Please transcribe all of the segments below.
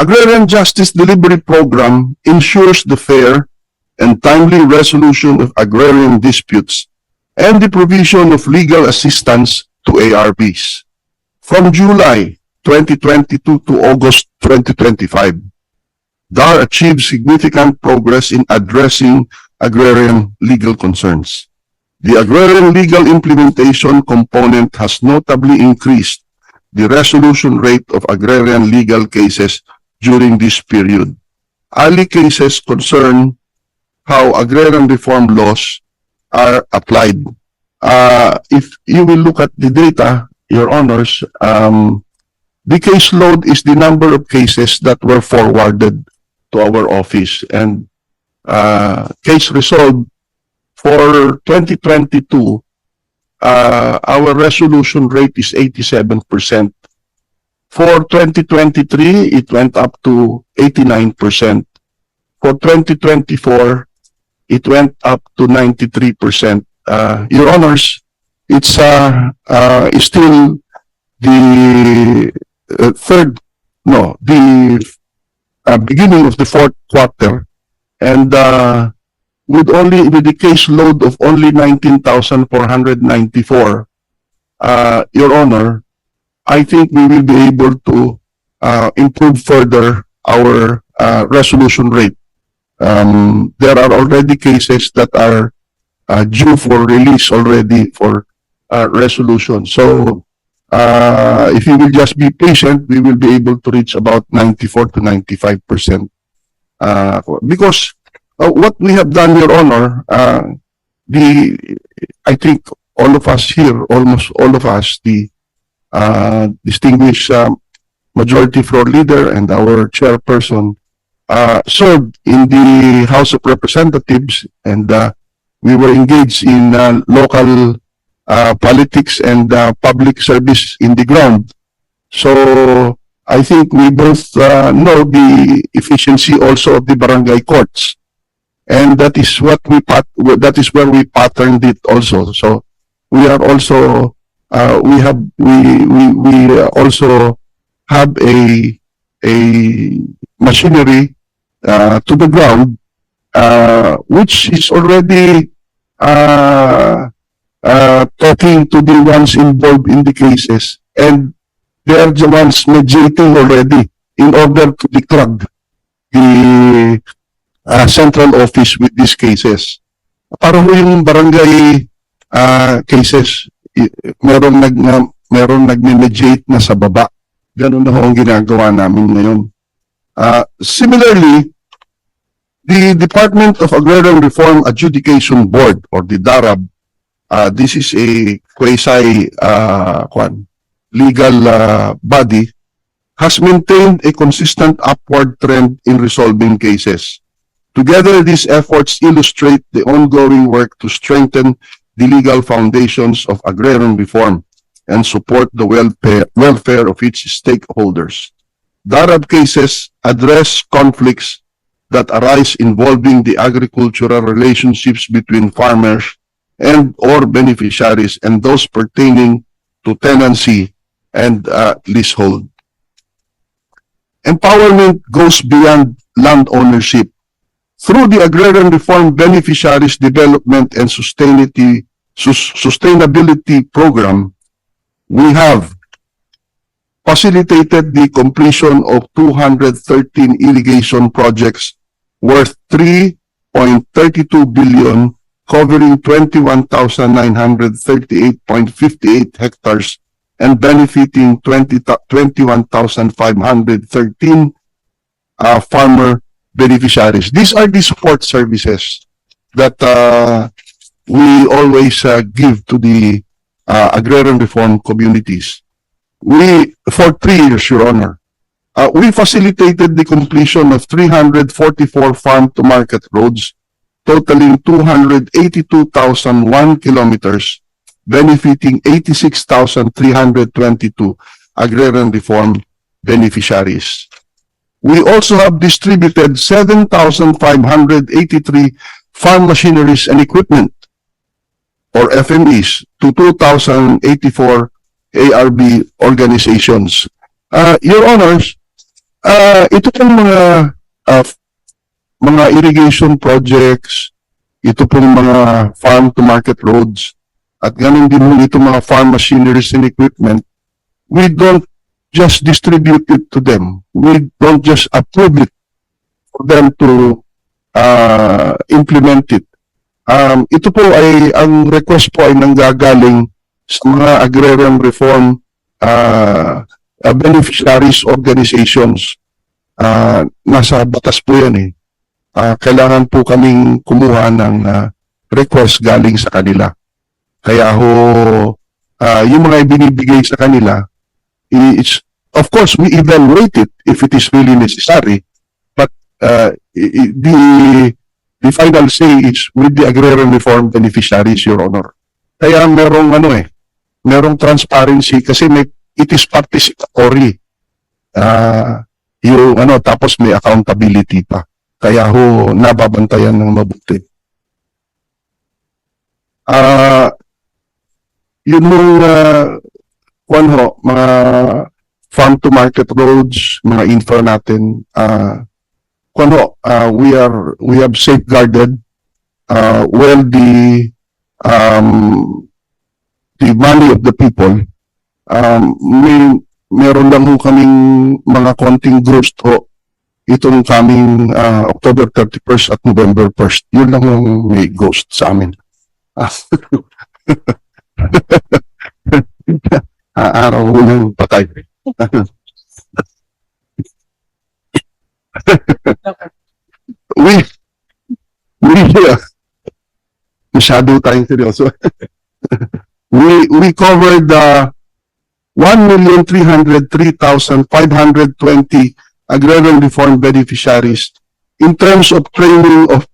Agrarian Justice Delivery Program ensures the fair and timely resolution of agrarian disputes and the provision of legal assistance to ARBs. From July 2022 to August 2025, DAR achieved significant progress in addressing agrarian legal concerns. The agrarian legal implementation component has notably increased the resolution rate of agrarian legal cases during this period. Ali cases concern how agrarian reform laws are applied. Uh, if you will look at the data, your honors, um, the caseload is the number of cases that were forwarded to our office and uh, case resolved for 2022 uh, our resolution rate is 87%. For 2023, it went up to 89%. For 2024, it went up to 93%. Uh, Your Honors, it's uh, uh, still the uh, third, no, the uh, beginning of the fourth quarter. And uh, with only with the case load of only 19,494, uh, Your Honor, I think we will be able to uh, improve further our uh, resolution rate. Um, there are already cases that are uh, due for release already for uh, resolution. So uh, if you will just be patient, we will be able to reach about 94 to 95 percent. Uh, because uh, what we have done, Your Honor, uh, the, I think all of us here, almost all of us, the uh, distinguished um, majority floor leader and our chairperson, uh, served in the House of Representatives and uh, we were engaged in uh, local uh, politics and uh, public service in the ground. So I think we both uh, know the efficiency also of the barangay courts. And that is what we that is where we patterned it also. So we are also uh, we have we we we also have a a machinery uh, to the ground uh, which is already uh, uh, talking to the ones involved in the cases and they are the ones mediating already in order to declug the uh, central office with these cases. Para ho yung barangay uh, cases, i- meron nag na, meron nagme-mediate na sa baba. Ganun na ho ang ginagawa namin ngayon. Uh, similarly, the Department of Agrarian Reform Adjudication Board or the DARAB, uh, this is a quasi uh, legal uh, body, has maintained a consistent upward trend in resolving cases. Together, these efforts illustrate the ongoing work to strengthen the legal foundations of agrarian reform and support the welfare, welfare of its stakeholders. DARAB cases address conflicts that arise involving the agricultural relationships between farmers and or beneficiaries and those pertaining to tenancy and uh, leasehold. Empowerment goes beyond land ownership. Through the Agrarian Reform Beneficiaries Development and Sustainability, Sus- Sustainability Program, we have facilitated the completion of 213 irrigation projects worth 3.32 billion covering 21,938.58 hectares and benefiting 20 21,513 uh, farmer beneficiaries. These are the support services that uh, we always uh, give to the uh, agrarian reform communities. We, for three years, Your Honor, uh, we facilitated the completion of 344 farm-to-market roads totaling 282,001 kilometers, benefiting 86,322 agrarian reform beneficiaries. We also have distributed 7,583 farm machineries and equipment, or FMEs, to 2,084 ARB organizations. Uh, Your Honors, Ah, ito pong mga ah, mga irrigation projects, ito pong mga farm to market roads, at ganun din po ito mga farm machineries and equipment, we don't just distribute it to them. We don't just approve it for them to uh, implement it. Um, ito po ay, ang request po ay nanggagaling sa mga agrarian reform uh, uh, beneficiaries organizations. Ah, nasa batas po yan eh. Ah, kailangan po kaming kumuha ng ah, request galing sa kanila. Kaya ho, ah, yung mga ibinibigay sa kanila, it's, of course, we evaluate it if it is really necessary. But uh, the, the final say is with the agrarian reform beneficiaries, Your Honor. Kaya merong ano eh, merong transparency kasi may, it is participatory. Ah, yung ano, tapos may accountability pa. Kaya ho, nababantayan ng mabuti. Ah, yun mong, uh, kwan ho, mga farm to market roads, mga infra natin, ah, kwan ho, ah, we are, we have safeguarded, uh, well the, um, the money of the people, um, may, meron lang ho kaming mga konting gross ho itong coming ah, October 31st at November 1st. Yun lang yung may ghost sa amin. Araw ko ng patay. we, uh, masyado tayong seryoso. we, we covered the 1,303,520 agrarian reform beneficiaries in terms of training of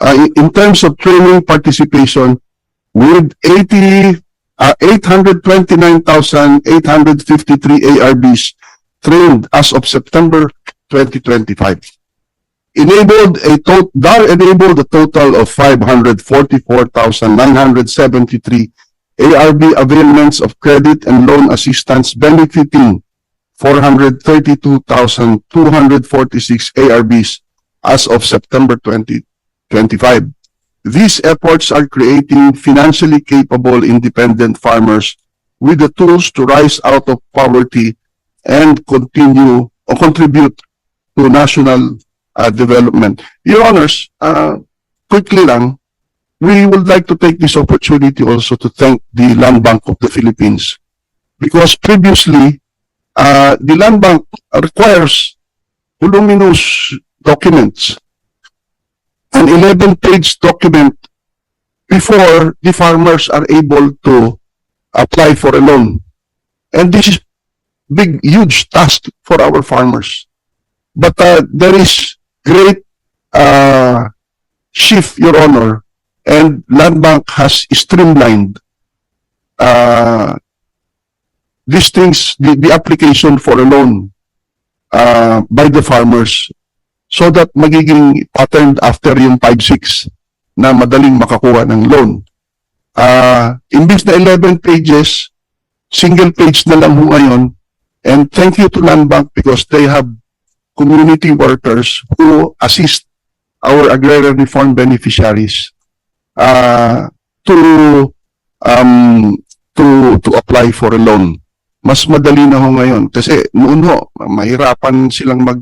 uh, in terms of training participation with 80 uh, 829,853 ARBs trained as of September 2025 enabled a to- DAR enabled a total of 544,973 ARB availments of credit and loan assistance benefiting 432,246 ARBs as of September 2025. These efforts are creating financially capable independent farmers with the tools to rise out of poverty and continue or contribute to national uh, development. Your Honors, uh, quickly lang, we would like to take this opportunity also to thank the Land Bank of the Philippines because previously uh, the Land Bank requires voluminous documents, an 11-page document before the farmers are able to apply for a loan. And this is big, huge task for our farmers. But uh, there is great uh, shift, Your Honor, and Land Bank has streamlined uh, these things, the, the application for a loan uh, by the farmers so that magiging patterned after yung 5-6 na madaling makakuha ng loan. Uh, imbis na 11 pages, single page na lang ho ngayon. And thank you to Land Bank because they have community workers who assist our agrarian reform beneficiaries uh, to um, to to apply for a loan. Mas madali na ho ngayon kasi noon ho mahirapan silang mag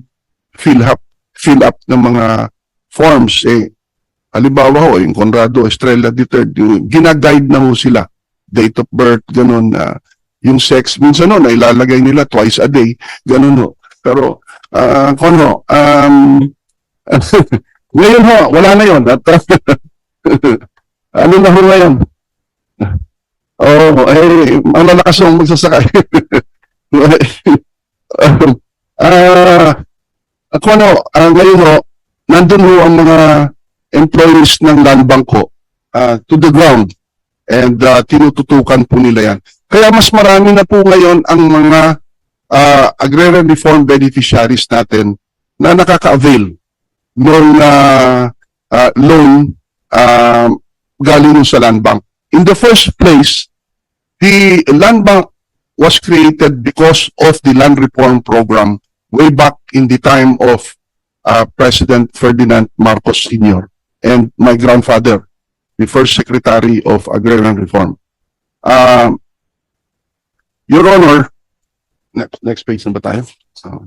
fill up fill up ng mga forms eh. Halimbawa ho yung Conrado Estrella III yung ginaguide na ho sila. Date of birth ganun na yung sex. Minsan no nailalagay nila twice a day ganun ho. Pero ah kung ano um ngayon ho wala na yon at ano na ho ngayon Oo, oh, eh, ang lalakas ng magsasakay. Ah, ako ano, ah, ngayon ho, nandun ho ang mga employees ng land bank ho, ah, to the ground. And ah, tinututukan po nila yan. Kaya mas marami na po ngayon ang mga ah, agrarian reform beneficiaries natin na nakaka-avail ng ah, ah, loan ah, galing sa land bank. In the first place, the land bank was created because of the land reform program way back in the time of uh, President Ferdinand Marcos Sr. and my grandfather, the first Secretary of Agrarian Reform. Um, Your Honor, next, next page na ba tayo? Uh,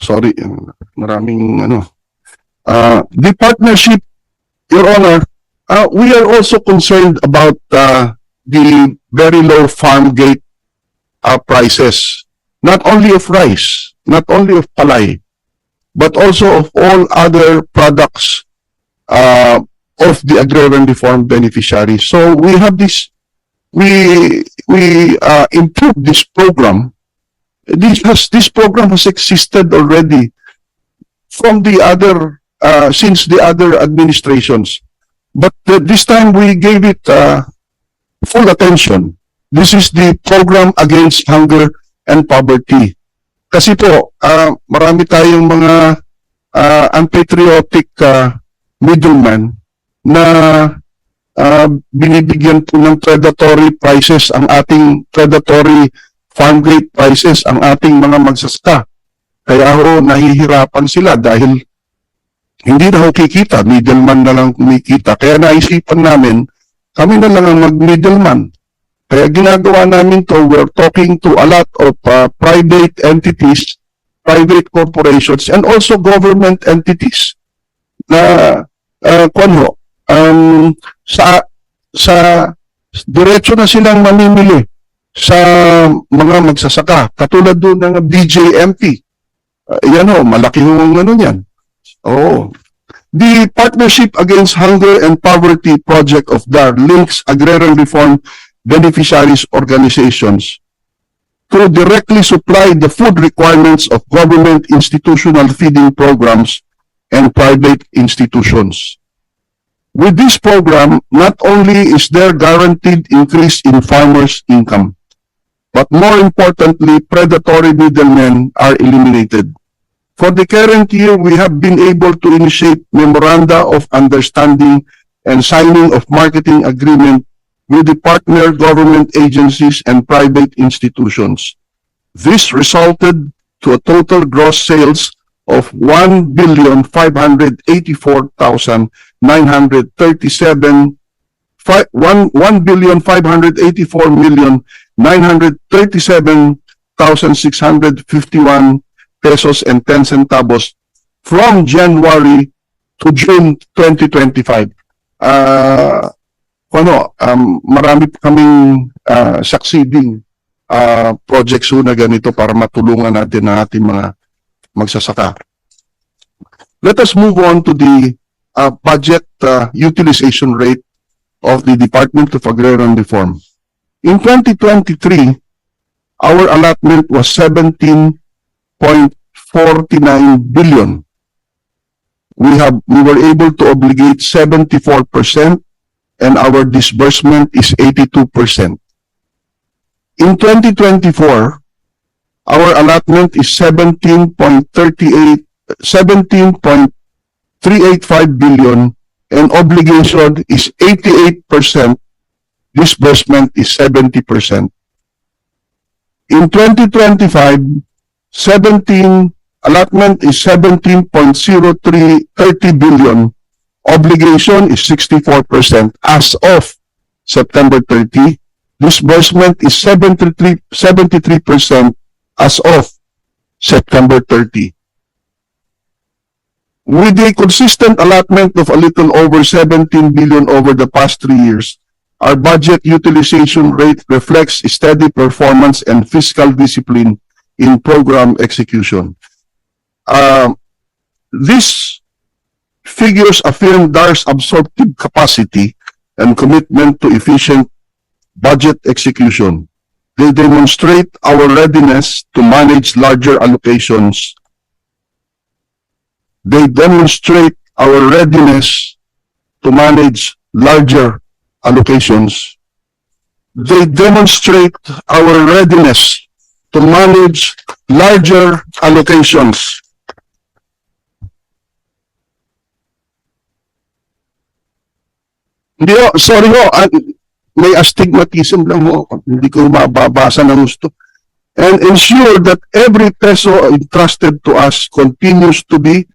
sorry, uh, maraming ano. Uh, the partnership, Your Honor, uh, we are also concerned about uh, the very low farm gate uh, prices, not only of rice, not only of palay, but also of all other products uh, of the agrarian reform beneficiaries. So we have this, we we uh, improved this program. This has this program has existed already from the other uh, since the other administrations, but uh, this time we gave it uh, full attention. This is the program against hunger and poverty. Kasi po, ah, marami tayong mga ah, unpatriotic ah, middleman na ah, binibigyan po ng predatory prices ang ating predatory farm gate prices ang ating mga magsasaka. Kaya ho, nahihirapan sila dahil hindi na ho kikita, middleman na lang kumikita. Kaya naisipan namin, kami na lang ang mag-middleman. Kaya ginagawa namin to, we're talking to a lot of uh, private entities, private corporations, and also government entities na uh, kung um, sa sa diretso na silang mamimili sa mga magsasaka. Katulad doon ng BJMP. Uh, yan ho, malaki yung ano yan. Oo. The Partnership Against Hunger and Poverty Project of DAR links agrarian reform beneficiaries organizations to directly supply the food requirements of government institutional feeding programs and private institutions. With this program, not only is there guaranteed increase in farmers' income, but more importantly, predatory middlemen are eliminated. For the current year, we have been able to initiate memoranda of understanding and signing of marketing agreement with the partner government agencies and private institutions. This resulted to a total gross sales of one billion five hundred eighty-four thousand nine hundred thirty-seven fi- one one billion five hundred eighty-four million nine hundred thirty-seven thousand six hundred fifty-one pesos and ten centavos from January to June 2025. Uh, ano, um, marami kaming uh, succeeding uh, projects ho na ganito para matulungan natin ang ating mga magsasaka. Let us move on to the uh, budget uh, utilization rate of the Department of Agrarian Reform. In 2023, our allotment was 17.49 billion. We have we were able to obligate 74% and our disbursement is 82%. In 2024, our allotment is 17.38 17.385 billion and obligation is 88%, disbursement is 70%. In 2025, 17 allotment is 17.0330 billion obligation is 64% as of September 30. Disbursement is 73, 73% as of September 30. With a consistent allotment of a little over 17 billion over the past three years, our budget utilization rate reflects steady performance and fiscal discipline in program execution. Um, this figures affirm DAR's absorptive capacity and commitment to efficient budget execution. They demonstrate our readiness to manage larger allocations. They demonstrate our readiness to manage larger allocations. They demonstrate our readiness to manage larger allocations. Hindi ho, sorry ho, ah, may astigmatism lang ho. Hindi ko mababasa ng gusto. and ensure that every peso entrusted to us continues to be